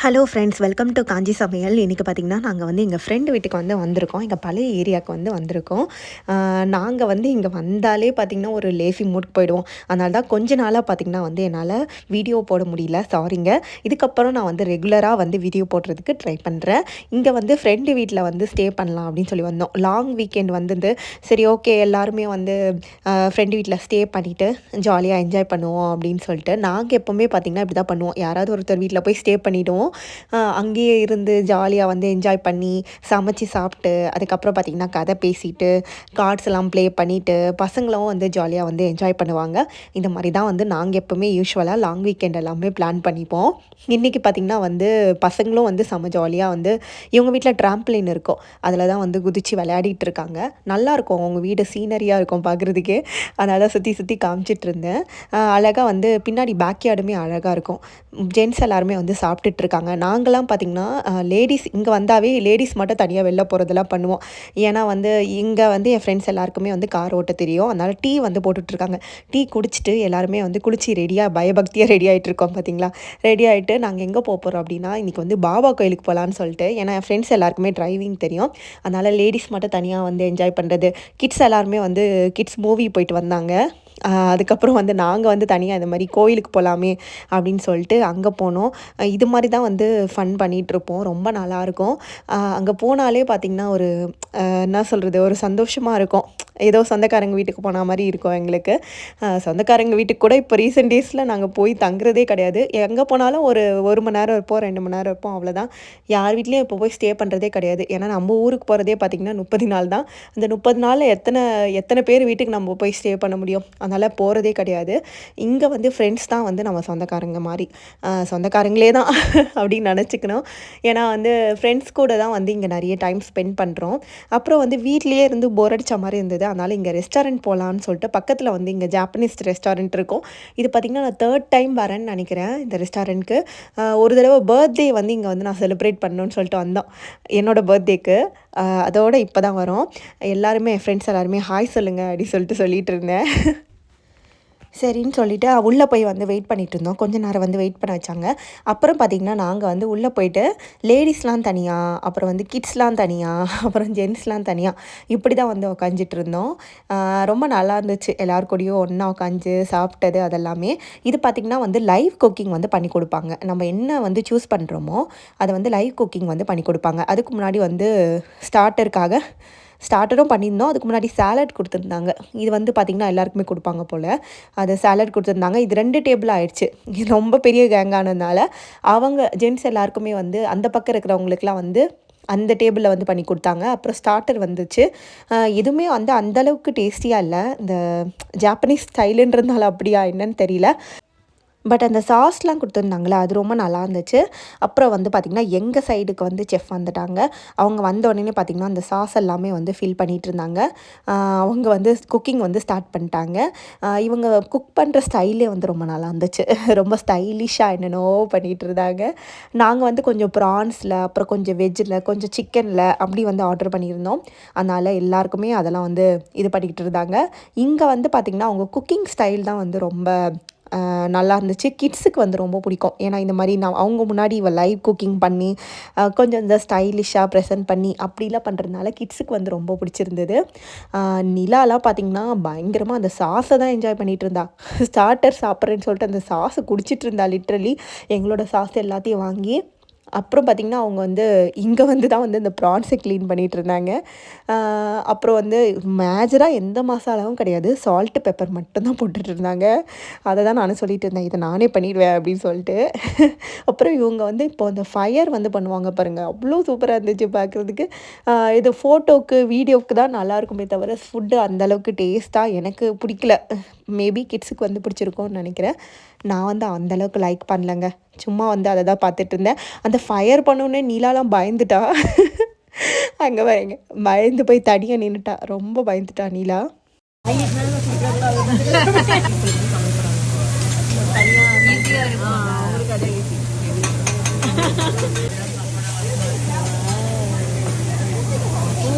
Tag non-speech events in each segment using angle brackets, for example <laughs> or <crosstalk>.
Hello friends welcome to Kanchi Samayal இன்றைக்கி பார்த்திங்கன்னா நாங்கள் வந்து எங்கள் ஃப்ரெண்டு வீட்டுக்கு வந்து வந்திருக்கோம். எங்கள் பழைய ஏரியாவுக்கு வந்து வந்திருக்கோம். நாங்கள் வந்து இங்கே வந்தாலே பார்த்திங்கன்னா ஒரு லேசி மூட் போயிடுவோம். அதனால தான் கொஞ்ச நாளாக பார்த்திங்கன்னா வந்து என்னால் வீடியோ போட முடியல. சாரிங்க இதுக்கப்புறம் நான் வந்து ரெகுலராக வந்து வீடியோ போடுறதுக்கு ட்ரை பண்ணுறேன் இங்கே வந்து ஃப்ரெண்டு வீட்டில் வந்து ஸ்டே பண்ணலாம் அப்படின்னு சொல்லி வந்தோம். லாங் வீக்கெண்ட் வந்து சரி ஓகே எல்லாருமே வந்து ஃப்ரெண்டு வீட்டில் ஸ்டே பண்ணிவிட்டு ஜாலியாக என்ஜாய் பண்ணுவோம் அப்படின்னு சொல்லிட்டு நாங்கள் எப்போவுமே பார்த்திங்கன்னா இப்படி தான் பண்ணுவோம். யாராவது ஒருத்தர் வீட்டில் போய் ஸ்டே பண்ணிவிடுவோம் அங்கேயே இருந்து ஜாலியாக வந்து என்ஜாய் பண்ணி சமைச்சு சாப்பிட்டு அதுக்கப்புறம் பார்த்திங்கன்னா கதை பேசிட்டு கார்ட்ஸ் எல்லாம் ப்ளே பண்ணிவிட்டு பசங்களும் வந்து ஜாலியாக வந்து என்ஜாய் பண்ணுவாங்க. இந்த மாதிரி தான் வந்து நாங்கள் எப்போவுமே யூஸ்வலாக லாங் வீக்கெண்ட் எல்லாமே பிளான் பண்ணிப்போம். இன்றைக்கி பார்த்திங்கன்னா வந்து பசங்களும் வந்து செம ஜாலியாக வந்து இவங்க வீட்டில் ட்ராம்ப்ளின் இருக்கும். அதில் தான் வந்து குதித்து விளையாடிட்டு இருக்காங்க. நல்லாயிருக்கும் அவங்க வீடு சீனரியாக இருக்கும் பார்க்குறதுக்கே அதனால் சுற்றி சுற்றி காமிச்சிட்டு இருந்தேன். அழகாக வந்து பின்னாடி பேக்யார்டுமே அழகாக இருக்கும். ஜென்ட்ஸ் எல்லாருமே வந்து சாப்பிட்டுட்டு இருக்காங்க. நாங்களாம் பார்த்திங்கன்னா லேடிஸ் இங்கே வந்தாவே லேடிஸ் மட்டும் தனியாக வெளில போகிறதெல்லாம் பண்ணுவோம். ஏன்னா வந்து இங்கே வந்து என் ஃப்ரெண்ட்ஸ் எல்லாருக்குமே வந்து கார் ஓட்ட தெரியும். அதனால் டீ வந்து போட்டுட்ருக்காங்க. டீ குடிச்சிட்டு எல்லாருமே வந்து குளிச்சு ரெடியாக பயபக்தியாக ரெடி ஆகிட்டு இருக்கோம் பார்த்தீங்களா? ரெடி ஆகிட்டு நாங்கள் எங்கே போக போகிறோம் அப்படின்னா இன்றைக்கி வந்து பாபா கோயிலுக்கு போகலான்னு சொல்லிட்டு ஏன்னா என் ஃப்ரெண்ட்ஸ் எல்லாருக்குமே டிரைவிங் தெரியும். அதனால் லேடிஸ் மட்டும் தனியாக வந்து என்ஜாய் பண்ணுறது கிட்ஸ் எல்லாருமே வந்து கிட்ஸ் மூவி போயிட்டு வந்தாங்க. அதுக்கப்புறம் வந்து நாங்கள் வந்து தனியாக இந்த மாதிரி கோயிலுக்கு போகலாமே அப்படின்னு சொல்லிட்டு அங்கே போனோம். இது மாதிரி தான் வந்து ஃபன் பண்ணிகிட்ருப்போம் ரொம்ப நல்லாயிருக்கும் அங்கே போனாலே பார்த்திங்கன்னா ஒரு என்ன சொல்கிறது ஒரு சந்தோஷமாக இருக்கும். ஏதோ சொந்தக்காரங்க வீட்டுக்கு போன மாதிரி இருக்கும் எங்களுக்கு. சொந்தக்காரங்க வீட்டுக்கு கூட இப்போ ரீசெண்ட் டேஸில் நாங்கள் போய் தங்குறதே கிடையாது. எங்கே போனாலும் ஒரு ஒரு மணி நேரம் இருப்போம் ரெண்டு மணி நேரம் இருப்போம் அவ்வளோதான் யார் வீட்லேயும் இப்போ போய் ஸ்டே பண்ணுறதே கிடையாது. ஏன்னா நம்ம ஊருக்கு போகிறதே பார்த்திங்கன்னா முப்பது நாள் தான். அந்த முப்பது நாளில் எத்தனை எத்தனை பேர் வீட்டுக்கு நம்ம போய் ஸ்டே பண்ண முடியும்? அதனால் போகிறதே கிடையாது. இங்கே வந்து ஃப்ரெண்ட்ஸ் தான் வந்து நம்ம சொந்தக்காரங்க மாதிரி சொந்தக்காரங்களே தான் <laughs> அப்படின்னு நினச்சிக்கணும். ஏன்னா வந்து ஃப்ரெண்ட்ஸ் கூட தான் வந்து இங்கே நிறைய டைம் ஸ்பெண்ட் பண்ணுறோம் அப்புறம் வந்து வீட்லேயே இருந்து போர் அடித்த மாதிரி இருந்தது. அதனால் இங்கே ரெஸ்டாரண்ட் போகலான்னு சொல்லிட்டு பக்கத்தில் வந்து இங்கே ஜாப்பனீஸ் ரெஸ்டாரண்ட் இருக்கும். இது பார்த்திங்கன்னா நான் தேர்ட் டைம் வரேன்னு நினைக்கிறேன் இந்த ரெஸ்டாரண்ட்க்கு ஒரு தடவை பர்த்டே வந்து இங்கே வந்து நான் செலிப்ரேட் பண்ணணுன்னு சொல்லிட்டு வந்தோம். என்னோடய பர்த்டேக்கு அதோடு இப்போ தான் வரோம். எல்லாருமே என் ஃப்ரெண்ட்ஸ் எல்லாருமே ஹாய் சொல்லுங்கள் அப்படின்னு சொல்லிட்டு சொல்லிகிட்டு இருந்தேன். <laughs> சரின்னு சொல்லிவிட்டு உள்ளே போய் வந்து வெயிட் பண்ணிகிட்டு இருந்தோம். கொஞ்சம் நேரம் வந்து வெயிட் பண்ண வச்சாங்க. அப்புறம் பார்த்திங்கன்னா நாங்கள் வந்து உள்ளே போயிட்டு லேடிஸ்லாம் தனியாக அப்புறம் வந்து கிட்ஸ்லாம் தனியாக <laughs> அப்புறம் ஜென்ட்ஸ்லாம் தனியாக இப்படி தான் வந்து உக்காஞ்சிட்டு இருந்தோம். ரொம்ப நல்லா இருந்துச்சு. எல்லார் கூடயும் ஒன்றா உட்காந்து சாப்பிட்டது அதெல்லாமே. இது பார்த்திங்கன்னா வந்து லைவ் குக்கிங் வந்து பண்ணி கொடுப்பாங்க. நம்ம என்ன வந்து சூஸ் பண்ணுறோமோ அதை வந்து லைவ் குக்கிங் வந்து பண்ணி கொடுப்பாங்க. அதுக்கு முன்னாடி வந்து ஸ்டார்டருக்காக ஸ்டார்டரும் பண்ணியிருந்தோம். அதுக்கு முன்னாடி சாலட் கொடுத்துருந்தாங்க. இது வந்து பார்த்திங்கன்னா எல்லாருக்குமே கொடுப்பாங்க போல். அது சாலட் கொடுத்துருந்தாங்க. இது ரெண்டு டேபிள் ஆயிடுச்சு. இது ரொம்ப பெரிய கேங்கானதுனால அவங்க ஜென்ட்ஸ் எல்லாருக்குமே வந்து அந்த பக்கம் இருக்கிறவங்களுக்குலாம் வந்து அந்த டேபிளில் வந்து பண்ணி கொடுத்தாங்க. அப்புறம் ஸ்டார்டர் வந்துச்சு. எதுவுமே வந்து அந்தளவுக்கு டேஸ்டியாக இல்லை. இந்த ஜாப்பனீஸ் ஸ்டைலுன்றதுனால அப்படியா என்னன்னு தெரியல. பட் அந்த சாஸ்லாம் கொடுத்துருந்தாங்களே அது ரொம்ப நல்லா இருந்துச்சு. அப்புறம் வந்து பார்த்திங்கன்னா எங்கள் சைடுக்கு வந்து செஃப் வந்துட்டாங்க. அவங்க வந்த உடனே பார்த்திங்கன்னா அந்த சாஸ் எல்லாமே வந்து ஃபில் பண்ணிகிட்டு இருந்தாங்க. அவங்க வந்து குக்கிங் வந்து ஸ்டார்ட் பண்ணிட்டாங்க. இவங்க குக் பண்ணுற ஸ்டைலே வந்து ரொம்ப நல்லா இருந்துச்சு. <laughs> ரொம்ப ஸ்டைலிஷாக என்னென்னோ பண்ணிகிட்டு இருந்தாங்க. நாங்கள் வந்து கொஞ்சம் ப்ரான்ஸில் அப்புறம் கொஞ்சம் வெஜ்ஜில் கொஞ்சம் சிக்கனில் அப்படி வந்து ஆர்டர் பண்ணியிருந்தோம். அதனால் எல்லாருக்குமே அதெல்லாம் வந்து இது பண்ணிக்கிட்டு இருந்தாங்க. இங்கே வந்து பார்த்திங்கன்னா அவங்க குக்கிங் ஸ்டைல் தான் வந்து ரொம்ப நல்லா இருந்துச்சு. கிட்ஸுக்கு வந்து ரொம்ப பிடிக்கும். ஏன்னா இந்த மாதிரி நான் அவங்க முன்னாடி இவள் லைவ் குக்கிங் பண்ணி கொஞ்சம் இந்த ஸ்டைலிஷாக ப்ரெசென்ட் பண்ணி அப்படிலாம் பண்ணுறதுனால கிட்ஸுக்கு வந்து ரொம்ப பிடிச்சிருந்தது. நிலாலாம் பார்த்திங்கன்னா பயங்கரமாக அந்த சாஸை தான் என்ஜாய் பண்ணிகிட்டு இருந்தா. ஸ்டார்டர் சாப்பிட்றேன்னு சொல்லிட்டு அந்த சாஸை குடிச்சிட்டு இருந்தா லிட்ரலி எங்களோட சாஸ் எல்லாத்தையும் வாங்கி அப்புறம் பார்த்திங்கன்னா அவங்க வந்து இங்கே வந்து தான் வந்து இந்த ப்ரான்ஸை க்ளீன் பண்ணிகிட்டு இருந்தாங்க. அப்புறம் வந்து மேஜராக எந்த மசாலாவும் கிடையாது. சால்ட்டு பெப்பர் மட்டும்தான் போட்டுட்டு இருந்தாங்க. அதை தான் நானும் சொல்லிட்டு இருந்தேன். இதை நானே பண்ணிடுவேன் அப்படின்னு சொல்லிட்டு. அப்புறம் இவங்க வந்து இப்போ அந்த ஃபயர் வந்து பண்ணுவாங்க பாருங்கள் அவ்வளோ சூப்பராக இருந்துச்சு பார்க்குறதுக்கு இது ஃபோட்டோவுக்கு வீடியோவுக்கு தான் நல்லாயிருக்குமே தவிர ஃபுட்டு அந்தளவுக்கு டேஸ்ட்டாக எனக்கு பிடிக்கல. மேபி கிட்ஸுக்கு வந்து பிடிச்சிருக்கோன்னு நினைக்கிறேன். நான் வந்து அந்தளவுக்கு லைக் பண்ணலங்க. சும்மா வந்து அதை தான் பார்த்துட்டு இருந்தேன். அந்த ஃபயர் பண்ணோன்னே நீலாலாம் பயந்துட்டா. அங்கே பாருங்க. பயந்து போய் தனியாக நின்றுட்டா ரொம்ப பயந்துட்டா நீலா.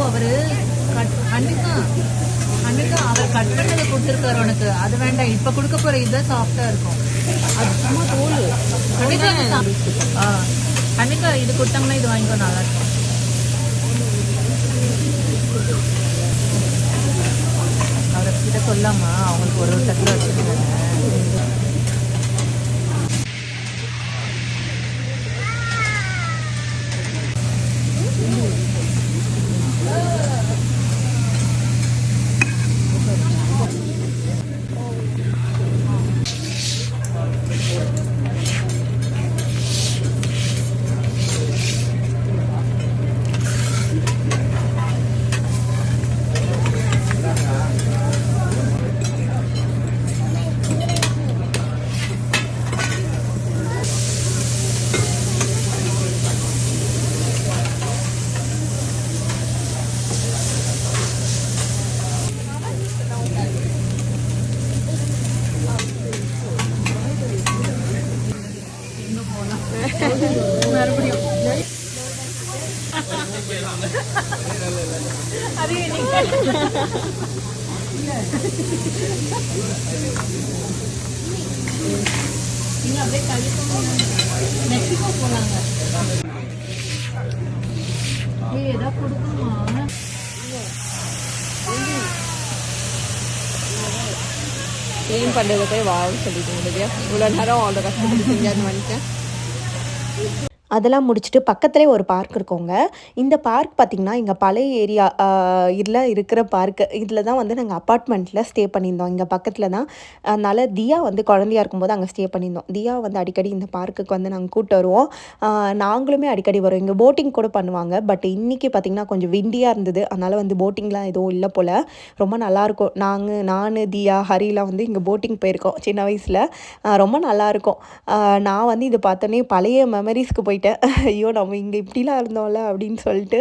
அவரு கண்டிப்பா. கண்டிப்பா அவர் கட் பண்ணது கொடுத்துருக்காரு உனக்கு. அது வேண்டாம். இப்ப கொடுக்க போற இதுதான் சாஃப்டா இருக்கும். அது சும்மா தோல். கண்டிப்பா ஆ. கண்டிப்பா இது கொடுத்தாங்கன்னா இது வாங்கிக்கோ நல்லா இருக்கும். அவர்கிட்ட சொல்லாமா? அவங்களுக்கு ஒரு ஒரு தட்டில் வச்சுருக்காங்க மறுபடியும் அது நீங்க நீங்க அப்படியே கழிப்போம் மெக்சிகோ போலாங்க ஏய் ஏதா கொடுக்கணுமா சொல்லிட்டு முடியும் இவ்வளோ நேரம் அவ்வளோ கஷ்டப்பட்டு செஞ்சான்னு மனுஷன் அதெல்லாம் முடிச்சுட்டு பக்கத்துலேயே ஒரு பார்க் இருக்கோங்க. இந்த பார்க் பார்த்திங்கன்னா எங்கள் பழைய ஏரியா இதில் இருக்கிற பார்க்கு இதில் தான் வந்து நாங்கள் அப்பார்ட்மெண்ட்டில் ஸ்டே பண்ணியிருந்தோம். இங்கே பக்கத்தில் தான் அதனால் தியா வந்து குழந்தையா இருக்கும்போது அங்கே ஸ்டே பண்ணியிருந்தோம். தியா வந்து அடிக்கடி இந்த பார்க்குக்கு வந்து நாங்கள் கூப்பிட்டு வருவோம். நாங்களுமே அடிக்கடி வரோம் இங்கே போட்டிங் கூட பண்ணுவாங்க. பட் இன்றைக்கி பார்த்திங்கன்னா கொஞ்சம் விண்டியாக இருந்தது. அதனால் வந்து போட்டிங்லாம் எதுவும் இல்லை போல். ரொம்ப நல்லாயிருக்கும் நாங்கள் நான் தியா ஹரிலாம் வந்து இங்கே போட்டிங் போயிருக்கோம். சின்ன வயசில். ரொம்ப நல்லாயிருக்கும் நான் வந்து இதை பார்த்தோன்னே பழைய மெமரிஸ்க்கு போயிட்டேன். ஐயோ நம்ம இங்கே இப்படிலாம் இருந்தோம்ல அப்படின்னு சொல்லிட்டு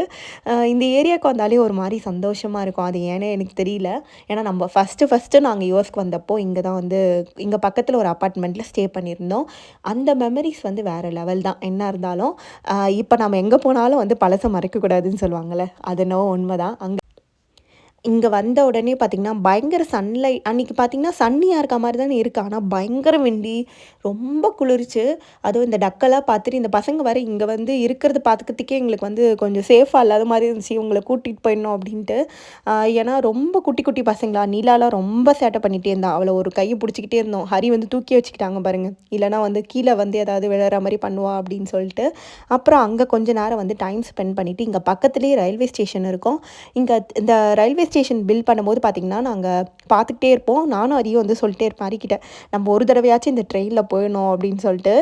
இந்த ஏரியாவுக்கு வந்தாலே ஒரு மாதிரி சந்தோஷமாக இருக்கும். அது ஏன்னு எனக்கு தெரியல. ஏன்னா நம்ம ஃபஸ்ட்டு ஃபஸ்ட்டு நாங்கள் யூஎஸ்க்கு வந்தப்போ இங்கே தான் வந்து இங்கே பக்கத்தில் ஒரு அப்பார்ட்மெண்ட்டில் ஸ்டே பண்ணியிருந்தோம். அந்த மெமரிஸ் வந்து வேறு லெவல் தான். என்ன இருந்தாலும் இப்போ நம்ம எங்கே போனாலும் வந்து பழசை மறைக்கக்கூடாதுன்னு சொல்லுவாங்கள்ல அது என்னவோ உண்மை தான் அங்கே இங்கே வந்த உடனே பார்த்திங்கன்னா பயங்கர சன்லைட் அன்றைக்கி பார்த்திங்கன்னா சன்னியாக இருக்க மாதிரி தானே இருக்குது ஆனால் பயங்கர விண்டி ரொம்ப குளிர்ச்சு. அதுவும் இந்த டக்கெல்லாம் பார்த்துட்டு இந்த பசங்க வர இங்கே வந்து இருக்கிறது பார்த்துக்கிறதுக்கே எங்களுக்கு வந்து கொஞ்சம் சேஃபாக இல்லாத மாதிரி இருந்துச்சு. இவங்களை கூட்டிகிட்டு போயிடணும் அப்படின்ட்டு. ஏன்னா ரொம்ப குட்டி குட்டி பசங்களா. நீலாலாம் ரொம்ப சேட்டை பண்ணிகிட்டே இருந்தா. அவளை ஒரு கையை பிடிச்சிக்கிட்டே இருந்தோம். ஹரி வந்து தூக்கி வச்சுக்கிட்டாங்க பாருங்கள் இல்லைனா வந்து கீழே வந்து ஏதாவது விளையாடுற மாதிரி பண்ணுவா அப்படின்னு சொல்லிட்டு. அப்புறம் அங்கே கொஞ்ச நேரம் வந்து டைம் ஸ்பெண்ட் பண்ணிவிட்டு இங்கே பக்கத்துலேயே ரயில்வே ஸ்டேஷன் இருக்கும். இங்கே இந்த ரயில்வே ஸ்டேஷன் பில் பண்ணும்போது பார்த்திங்கன்னா நாங்கள் பார்த்துக்கிட்டே இருப்போம். நானும் அதையும் வந்து சொல்லிட்டே இருப்பேன் ஹரிக்கிட்ட நம்ம ஒரு தடவையாச்சும் இந்த ட்ரெயினில் போயிடணும் அப்படின்னு சொல்லிட்டு.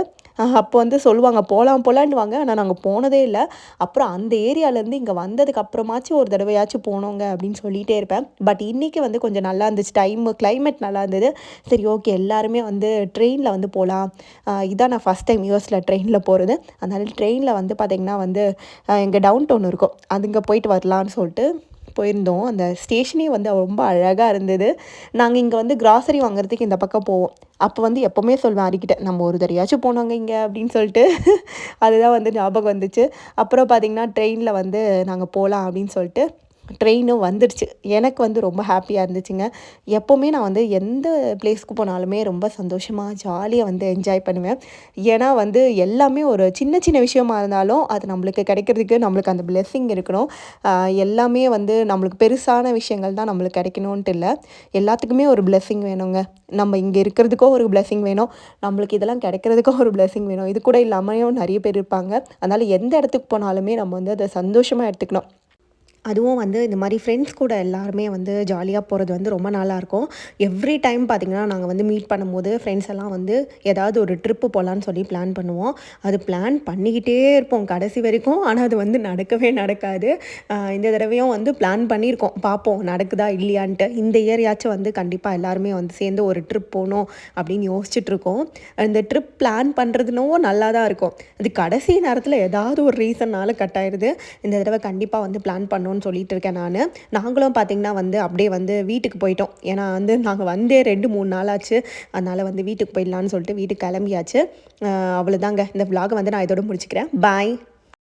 அப்போ வந்து சொல்லுவாங்க போகலாம் போகலான்டுவாங்க ஆனால் நாங்கள் போனதே இல்லை. அப்புறம் அந்த ஏரியாலேருந்து இங்கே வந்ததுக்கு அப்புறமாச்சும் ஒரு தடவையாச்சும் போனோங்க அப்படின்னு சொல்லிகிட்டே இருப்பேன். பட் இன்றைக்கி வந்து கொஞ்சம் நல்லா இருந்துச்சு. டைமு கிளைமேட் நல்லா இருந்தது. சரி ஓகே எல்லாருமே வந்து ட்ரெயினில் வந்து போகலாம் இதான் நான் ஃபஸ்ட் டைம் யூஎஸில் ட்ரெயினில் போகிறது அதனால் ட்ரெயினில் வந்து பார்த்திங்கன்னா வந்து எங்கள் டவுன் டவுன் இருக்கும். அதுங்க போயிட்டு வரலான்னு சொல்லிட்டு போயிருந்தோம். அந்த ஸ்டேஷனே வந்து ரொம்ப அழகாக இருந்தது. நாங்கள் இங்கே வந்து கிராசரி வாங்குறதுக்கு இந்த பக்கம் போவோம். அப்போ வந்து எப்போவுமே சொல்வேன் அரிக்கிட்ட நம்ம ஒரு தடையாச்சும் போனாங்க இங்கே அப்படின்னு சொல்லிட்டு. <laughs> அதுதான் வந்து ஞாபகம் வந்துச்சு. அப்புறம் பார்த்திங்கன்னா ட்ரெயினில் வந்து நாங்கள் போகலாம் அப்படின்னு சொல்லிட்டு. ட்ரெயினும் வந்துடுச்சு எனக்கு வந்து ரொம்ப ஹாப்பியாக இருந்துச்சுங்க. எப்போவுமே நான் வந்து எந்த பிளேஸ்க்கு போனாலுமே ரொம்ப சந்தோஷமாக ஜாலியாக வந்து என்ஜாய் பண்ணுவேன். ஏன்னா வந்து எல்லாமே ஒரு சின்ன சின்ன விஷயமா இருந்தாலும் அது நம்மளுக்கு கிடைக்கிறதுக்கு நம்மளுக்கு அந்த பிளெஸ்ஸிங் இருக்கணும். எல்லாமே வந்து நம்மளுக்கு பெருசான விஷயங்கள் தான் நம்மளுக்கு கிடைக்கணுன்ட்டு இல்லை. எல்லாத்துக்குமே ஒரு பிளெஸ்ஸிங் வேணுங்க. நம்ம இங்கே இருக்கிறதுக்கோ ஒரு பிளெஸ்ஸிங் வேணும். நம்மளுக்கு இதெல்லாம் கிடைக்கிறதுக்கோ ஒரு பிளெஸ்ஸிங் வேணும். இது கூட இல்லாமையும் நிறைய பேர் இருப்பாங்க. அதனால் எந்த இடத்துக்கு போனாலுமே நம்ம வந்து அதை சந்தோஷமாக எடுத்துக்கணும். அதுவும் வந்து இந்த மாதிரி ஃப்ரெண்ட்ஸ் கூட எல்லாருமே வந்து ஜாலியாக போகிறது வந்து ரொம்ப நல்லாயிருக்கும் எவ்ரி டைம் பார்த்திங்கன்னா நாங்கள் வந்து மீட் பண்ணும்போது ஃப்ரெண்ட்ஸ் எல்லாம் வந்து ஏதாவது ஒரு ட்ரிப்பு போகலான்னு சொல்லி பிளான் பண்ணுவோம். அது பிளான் பண்ணிக்கிட்டே இருப்போம் கடைசி வரைக்கும். ஆனால் அது வந்து நடக்கவே நடக்காது. இந்த தடவையும் வந்து பிளான் பண்ணியிருக்கோம். பார்ப்போம் நடக்குதா இல்லையான்ட்டு. இந்த இயர்யாச்சும் வந்து கண்டிப்பாக எல்லாருமே வந்து சேர்ந்து ஒரு ட்ரிப் போகணும் அப்படின்னு யோசிச்சுட்ருக்கோம் இந்த ட்ரிப் பிளான் பண்ணுறதுனோ நல்லா தான் இருக்கும். அது கடைசி நேரத்தில் ஏதாவது ஒரு ரீசன்னால கட் ஆயிடுது இந்த தடவை கண்டிப்பாக வந்து பிளான் பண்ணணும்னு சொல்லிட்டு இருக்கேன் நான். நாங்களும் பார்த்திங்கன்னா வந்து அப்படியே வந்து வீட்டுக்கு போயிட்டோம். ஏன்னா வந்து நாங்கள் வந்தே ரெண்டு மூணு நாள் ஆச்சு அதனால் வந்து வீட்டுக்கு போயிடலான்னு சொல்லிட்டு வீட்டுக்கு கிளம்பியாச்சு. அவ்வளோதாங்க இந்த விலாகை வந்து நான் இதோட முடிச்சுக்கிறேன். பாய்